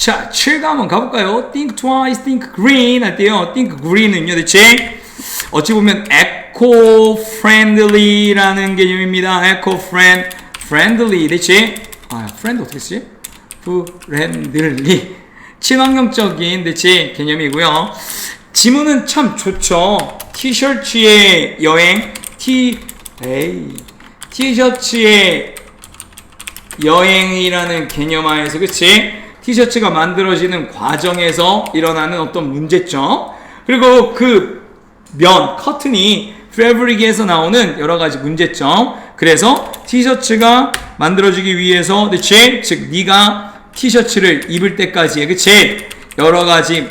자, 7가 한번 가볼까요? Think twice, think green 할 때요. think green은요, 대체 어찌 보면 eco-friendly라는 개념입니다. eco-friend, friendly 대체 아, friend 어떻게 쓰지? friendly 친환경적인 대체 개념이고요. 지문은 참 좋죠. 티셔츠의 여행, 티, 에이, 티셔츠의 여행이라는 개념하에서 그치? 티셔츠가 만들어지는 과정에서 일어나는 어떤 문제점 그리고 그 면, 커튼이 패브릭에서 나오는 여러 가지 문제점 그래서 티셔츠가 만들어지기 위해서 그치? 즉 네가 티셔츠를 입을 때까지의 그치? 여러 가지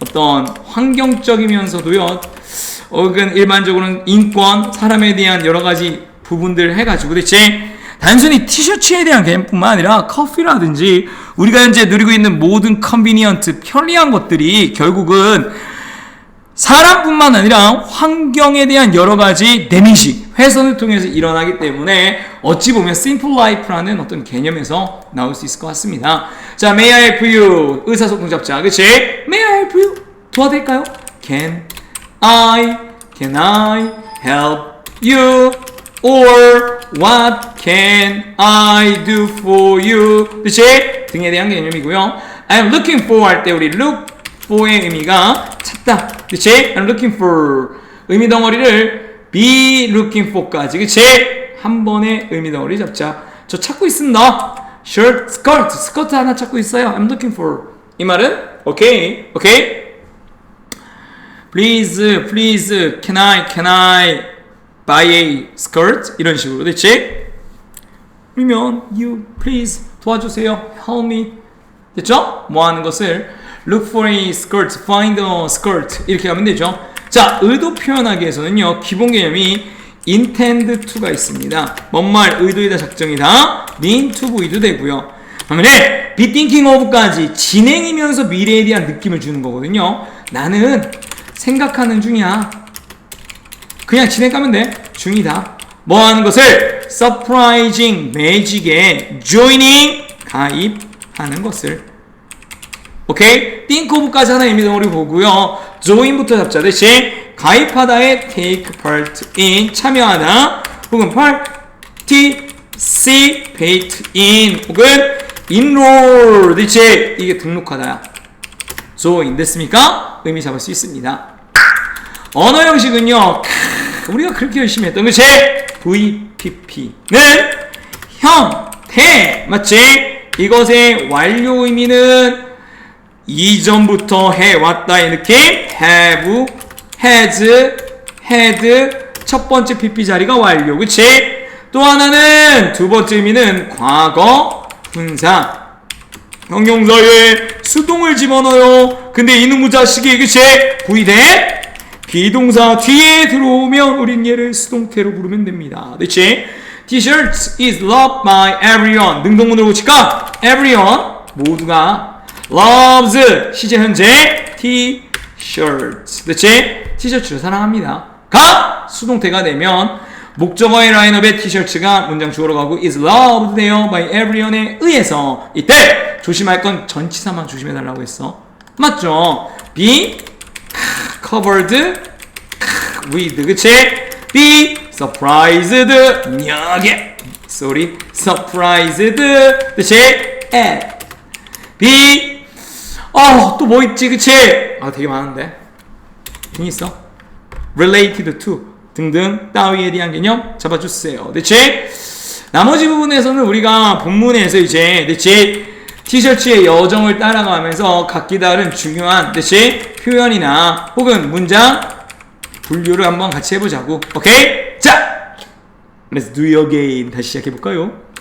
어떤 환경적이면서도요 혹은 일반적으로는 인권, 사람에 대한 여러 가지 부분들 해가지고 대체 단순히 티셔츠에 대한 개념뿐만 아니라 커피라든지 우리가 현재 누리고 있는 모든 컨비니언트, 편리한 것들이 결국은 사람뿐만 아니라 환경에 대한 여러 가지 데미지, 훼손을 통해서 일어나기 때문에 어찌 보면 simple life라는 어떤 개념에서 나올 수 있을 것 같습니다. 자, may I help you? 의사소통잡자, 그치? may I help you? 도와드릴까요? can I, can I help you? or what can I do for you? 그치? 등에 대한 개념이고요. I'm looking for 할 때 우리 look for의 의미가 찾다. 그치? I'm looking for 의미 덩어리를 be looking for까지. 그치? 한 번에 의미 덩어리 잡자. 저 찾고 있습니다. shirt, skirt, 스커트 하나 찾고 있어요. I'm looking for. 이 말은 오케이, 오케이. Please, please, can I, can I buy a skirt? 이런 식으로, 그치? 그러면 you please 도와주세요. help me. 됐죠? 뭐 하는 것을 look for a skirt, find a skirt 이렇게 하면 되죠. 자, 의도 표현하기 위해서는요. 기본 개념이 intend to가 있습니다. 뭔 말, 의도이다, 작정이다. mean to 보이도 되고요. 그러면 be thinking of까지 진행이면서 미래에 대한 느낌을 주는 거거든요. 나는 생각하는 중이야. 그냥 진행 가면 돼. 중이다. 뭐 하는 것을 surprising magic에 joining 가입하는 것을. 오케이? think of까지 하나 의미 덩어리 보고요. join부터 잡자. 대신 가입하다에 take part in 참여하다 혹은 participate in 혹은 enroll. 대체 이게 등록하다야. Join 됐습니까? 의미 잡을 수 있습니다 언어 형식은요 우리가 그렇게 열심히 했던 그치? VPP는 형태 맞지? 이것의 완료 의미는 이전부터 해왔다의 느낌 have, has, had 첫 번째 PP 자리가 완료 그치? 또 하나는 두 번째 의미는 과거 분사 형용사에 수동을 집어넣어요 근데 이놈의 자식이 그치? V대 비동사 뒤에 들어오면 우린 얘를 수동태로 부르면 됩니다. 그치? T-shirts is loved by everyone. 능동문으로 붙일까? everyone 모두가 loves 시제 현재 T-shirts. 그치? 티셔츠를 사랑합니다. 가 수동태가 되면 목적어의 라인업에 티셔츠가 문장 주어로 가고 is loved 돼요 by everyone에 의해서 이때 조심할 건 전치사만 조심해달라고 했어. 맞죠? be covered with 그치? be surprised 묘하게 sorry surprised 그치? at be 어또 뭐 있지 그치? 아 되게 많은데 등 있어 related to 등등 따위에 대한 개념 잡아주세요 그치? 나머지 부분에서는 우리가 본문에서 이제 그치? 티셔츠의 여정을 따라가면서 각기 다른 중요한 뜻이 표현이나 혹은 문장 분류를 한번 같이 해보자고. 오케이? 자! Let's do it again. 다시 시작해볼까요?